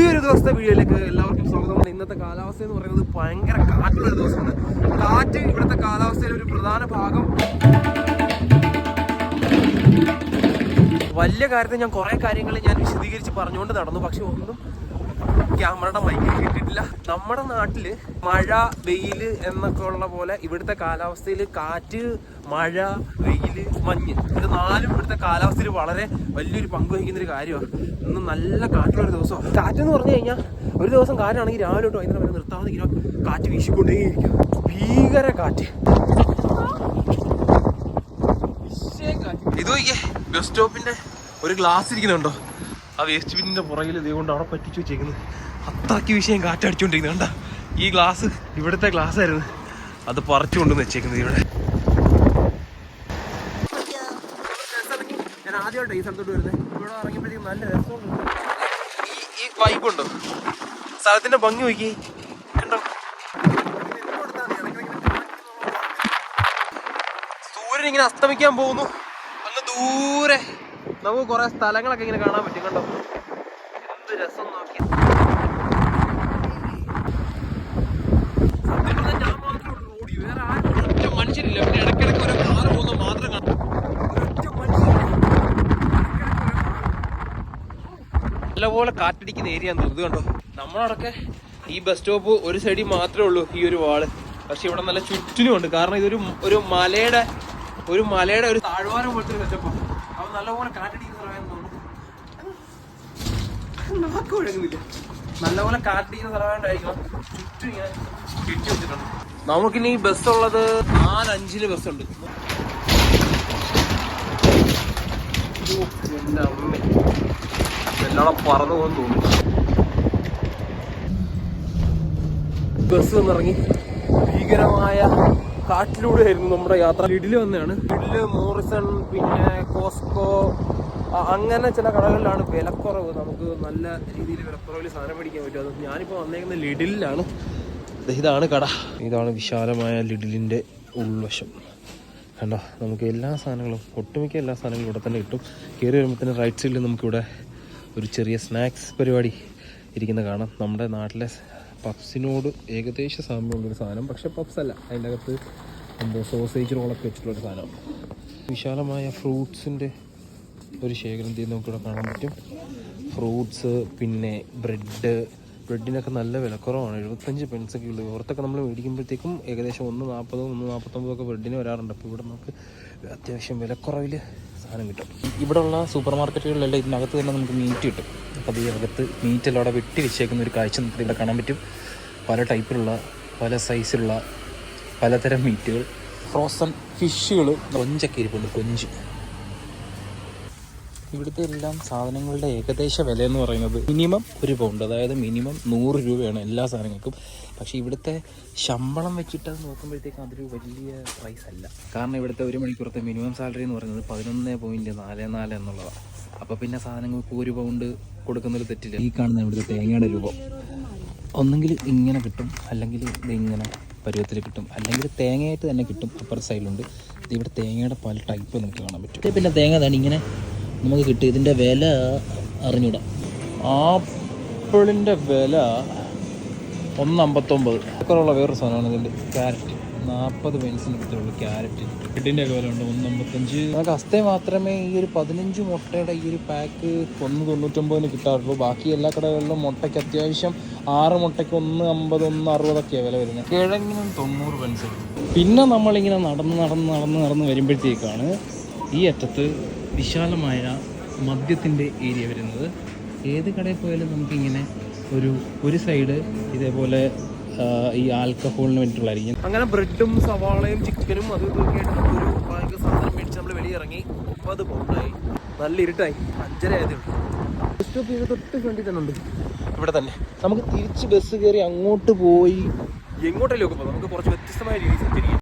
പുതിയൊരു ദിവസത്തെ വീഡിയോയിലേക്ക് എല്ലാവർക്കും സ്വാഗതമാണ് ഇന്നത്തെ കാലാവസ്ഥ എന്ന് പറയുന്നത് ഭയങ്കര കാറ്റുള്ള ഒരു ദിവസമാണ്. കാറ്റ് ഇവിടുത്തെ കാലാവസ്ഥയിലെ ഒരു പ്രധാന ഭാഗം. വലിയ കാര്യത്തിൽ ഞാൻ കുറെ കാര്യങ്ങൾ ഞാൻ വിശദീകരിച്ച് പറഞ്ഞുകൊണ്ട് നടന്നു. പക്ഷെ ഒന്നും ക്യാമറയുടെ മൈക്ക് കിട്ടിയിട്ടില്ല നമ്മുടെ നാട്ടിൽ മഴ വെയിൽ എന്നൊക്കെ ഉള്ള പോലെ ഇവിടുത്തെ കാലാവസ്ഥയിൽ കാറ്റ് മഴ വെയിൽ മഞ്ഞ്. ഇത് നാലും ഇവിടുത്തെ കാലാവസ്ഥയിൽ വളരെ വലിയൊരു പങ്ക് വഹിക്കുന്ന ഒരു കാര്യമാണ്. ഇന്ന് നല്ല കാറ്റുള്ള ഒരു ദിവസം കാറ്റെന്ന് പറഞ്ഞു കഴിഞ്ഞാൽ ഒരു ദിവസം കാറ്റാണെങ്കിൽ രാവിലെ തൊട്ട് വൈകുന്നേരം വരെ നിർത്താതെ ഇങ്ങനെ കാറ്റ് വീശിക്കൊണ്ടേയിരിക്കും. ഭീകര കാറ്റ്. ഇത് നോക്കിയേ ബസ് സ്റ്റോപ്പിന്റെ ഒരു ഗ്ലാസ് ഇരിക്കുന്നുണ്ടോ? ആ വേസ്റ്റ് ബിന്നിന്റെ പുറകിൽ ഇതുകൊണ്ട് അവിടെ പറ്റിച്ചു വെച്ചേക്കുന്നത് അത്രയ്ക്ക് വിഷയം കാറ്റടിച്ചോണ്ടിരിക്കുന്നത് കണ്ട? ഈ ഗ്ലാസ് ഇവിടുത്തെ ഗ്ലാസ് ആയിരുന്നു അത് പറിച്ചു കൊണ്ടുവന്ന് വെച്ചേക്കുന്നത് ഇവിടെ. ഞാൻ ഈ സ്ഥലത്തോട്ട് വരുന്നത് ഇവിടെ ഇറങ്ങിയപ്പോഴത്തേക്കും നല്ല രസമുണ്ട്. ഈ ഈ വൈബ് ഉണ്ടോ? സ്ഥലത്തിന്റെ ഭംഗി നോക്കി കണ്ടോ? സൂര്യൻ ഇങ്ങനെ അസ്തമിക്കാൻ പോകുന്നു. അങ്ങ് ദൂരെ. നമുക്ക് കുറെ സ്ഥലങ്ങളൊക്കെ ഇങ്ങനെ കാണാൻ പറ്റും കണ്ടോ? എന്ത് രസം നോക്കി നല്ലപോലെ കാറ്റടിക്കുന്ന ഏരിയ ഇത് കണ്ടോ? നമ്മളവിടൊക്കെ ഈ ബസ് സ്റ്റോപ്പ് ഒരു സൈഡിൽ മാത്രമേ ഉള്ളൂ ഈ ഒരു വാൾ പക്ഷെ ഇവിടെ നല്ല ചുറ്റിനും ഉണ്ട്. കാരണം ഇതൊരു ഒരു മലയുടെ ഒരു മലയുടെ ഒരു താഴ്വാരം പോലത്തെ ഒരു സെറ്റപ്പാണ് നല്ലപോലെ കാറ്റടിക്കുന്ന തോന്നുന്നു. നാക്ക് നല്ലപോലെ കാറ്റടിക്കുന്ന സ്ഥലമായിട്ടായിരിക്കണം ചുറ്റും ഇങ്ങനെ ചുറ്റി വെച്ചിട്ടുണ്ട്. നമുക്കിനി ബസ് ഉള്ളത് നാലഞ്ചിൽ ബസ് ഉണ്ട്. എന്റെ അമ്മ. എല്ലാം പറന്നു പോകുന്നു തോന്നുന്നു. ബസ് വന്നിറങ്ങി. ഭീകരമായ കാട്ടിലൂടെ ആയിരുന്നു നമ്മുടെ യാത്ര. ഇഡിൽ വന്നതാണ്. ഇഡിൽ മോറിസൺ പിന്നെ കോസ്കോ അങ്ങനെ ചില കടകളിലാണ് വിലക്കുറവ്. നമുക്ക് നല്ല രീതിയിൽ വിലക്കുറവിൽ സാധനം മേടിക്കാൻ പറ്റും. അത് ഞാനിപ്പോൾ വന്നേക്കുന്ന ലിഡിലാണ് ഇതാണ് കട. ഇതാണ് വിശാലമായ ലിഡിലിന്റെ ഉൾവശം. കണ്ടോ? നമുക്ക് എല്ലാ സാധനങ്ങളും ഒട്ടുമിക്ക എല്ലാ സാധനങ്ങളും ഇവിടെ തന്നെ കിട്ടും. കയറി വരുമ്പോൾ തന്നെ റൈറ്റ് സൈഡിൽ നമുക്കിവിടെ ഒരു ചെറിയ സ്നാക്സ് പരിപാടി ഇരിക്കുന്ന കാണാം. നമ്മുടെ നാട്ടിലെ പപ്സിനോട് ഏകദേശ സാമ്യമുള്ളൊരു സാധനം. പക്ഷെ പപ്സ് അല്ല. അതിന്റെ അകത്ത് എന്തോ സോസേജ് റോളൊക്കെ വെച്ചിട്ടുള്ളൊരു സാധനമാണ് വിശാലമായ ഫ്രൂട്ട്സിന്റെ ഒരു ശേഖരം തീ നമുക്കിവിടെ കാണാൻ പറ്റും. ഫ്രൂട്ട്സ് പിന്നെ ബ്രെഡ് ബ്രെഡിനൊക്കെ നല്ല വില വിലക്കുറവാണ്. എഴുപത്തഞ്ച് പെൻസൊക്കെ ഉള്ളൂ. പുറത്തൊക്കെ നമ്മൾ മേടിക്കുമ്പോഴത്തേക്കും ഏകദേശം ഒന്ന് നാൽപ്പതോ ഒന്ന് നാൽപ്പത്തൊമ്പതോ ഒക്കെ ബ്രെഡിന് വരാറുണ്ട്. അപ്പോൾ ഇവിടെ നമുക്ക് അത്യാവശ്യം വിലക്കുറവിൽ സാധനം കിട്ടും. ഇവിടെയുള്ള സൂപ്പർ മാർക്കറ്റുകളിലെല്ലാം ഇതിനകത്ത് തന്നെ നമുക്ക് മീറ്റ് കിട്ടും. അപ്പോൾ ഈ അകത്ത് മീറ്റെല്ലാം അവിടെ വെട്ടി വെച്ചേക്കുന്ന ഒരു കാഴ്ച നമുക്ക് ഇവിടെ കാണാൻ പറ്റും. പല ടൈപ്പിലുള്ള പല സൈസിലുള്ള പലതരം മീറ്റുകൾ ഫ്രോസൺ ഫിഷുകൾ കൊഞ്ചൊക്കെ ഇരിപ്പുണ്ട് കൊഞ്ച്. ഇവിടുത്തെ എല്ലാം സാധനങ്ങളുടെ ഏകദേശ വില എന്ന് പറയുന്നത് മിനിമം ഒരു പൗണ്ട് അതായത് മിനിമം നൂറ് രൂപയാണ് എല്ലാ സാധനങ്ങൾക്കും. പക്ഷേ ഇവിടുത്തെ ശമ്പളം വെച്ചിട്ട് അത് നോക്കുമ്പോഴത്തേക്കും അതൊരു വലിയ പ്രൈസ് അല്ല. കാരണം ഇവിടുത്തെ ഒരു മണിക്കൂറത്തെ മിനിമം സാലറി എന്ന് പറയുന്നത് പതിനൊന്ന് പോയിന്റ് നാല് നാല് എന്നുള്ളതാണ്. അപ്പോൾ പിന്നെ സാധനങ്ങൾക്ക് ഒരു പൗണ്ട് കൊടുക്കുന്നൊരു തെറ്റില്ല. ഈ കാണുന്ന ഇവിടുത്തെ തേങ്ങയുടെ രൂപം. ഒന്നെങ്കിൽ ഇങ്ങനെ കിട്ടും അല്ലെങ്കിൽ ഇത് ഇങ്ങനെ പരുവത്തിൽ കിട്ടും അല്ലെങ്കിൽ തേങ്ങയായിട്ട് തന്നെ കിട്ടും. അപ്പർ സൈഡിലുണ്ട് ഇവിടെ തേങ്ങയുടെ പല ടൈപ്പ് നമുക്ക് കാണാൻ പറ്റും. പിന്നെ തേങ്ങ തന്നെ ഇങ്ങനെ നമുക്ക് കിട്ടും. ഇതിന്റെ വില അറിഞ്ഞൂടാ. ആപ്പിളിന്റെ വില ഒന്ന് അമ്പത്തൊമ്പത് അക്കറുള്ള വേറൊരു സാധനമാണ് ഇതിന്റെ ക്യാരറ്റ് നാൽപ്പത് പെൻസിന് കിട്ടുള്ളൂ ക്യാരറ്റ് കിട്ടിന്റെ ഒക്കെ വില ഉണ്ട് ഒന്ന് അമ്പത്തഞ്ച് നമുക്ക് അസ്തേ മാത്രമേ ഈ ഒരു പതിനഞ്ച് മുട്ടയുടെ ഈ ഒരു പാക്ക് ഒന്ന് തൊണ്ണൂറ്റൊമ്പതിന് കിട്ടാറുള്ളൂ. ബാക്കി എല്ലാ കടകളിലും മുട്ടയ്ക്ക് അത്യാവശ്യം ആറ് മുട്ടയ്ക്ക് ഒന്ന് അമ്പത് ഒന്ന് അറുപതൊക്കെയാണ് വില വരുന്നത്. കിഴങ്ങിനും തൊണ്ണൂറ് പെൻസ് പിന്നെ നമ്മളിങ്ങനെ നടന്ന് നടന്ന് നടന്ന് നടന്ന് വരുമ്പോഴത്തേക്കാണ് ഈ അറ്റത്ത് വിശാലമായ മദ്യത്തിന്റെ ഏരിയ വരുന്നത്. ഏത് കടയിൽ പോയാലും നമുക്കിങ്ങനെ ഒരു ഒരു സൈഡ് ഇതേപോലെ ഈ ആൽക്കഹോളിന് വേണ്ടിയിട്ടുള്ളതായിരിക്കും. അങ്ങനെ ബ്രെഡും സവാളയും ചിക്കനും അത് ഇതൊക്കെ ആയിട്ട് ഒരു ഭയങ്കര സാധനം മേടിച്ച് നമ്മൾ വെളിയിറങ്ങി. മുപ്പത് പൗണ്ടായി നല്ല ഇരുട്ടായി. അഞ്ചര ആയതേ തൊട്ട് ഇവിടെ തന്നെ. നമുക്ക് തിരിച്ച് ബസ് കയറി അങ്ങോട്ട് പോയി. എങ്ങോട്ടല്ലേ ഒക്കെ നമുക്ക് കുറച്ച് വ്യത്യസ്തമായ രീതിയിൽ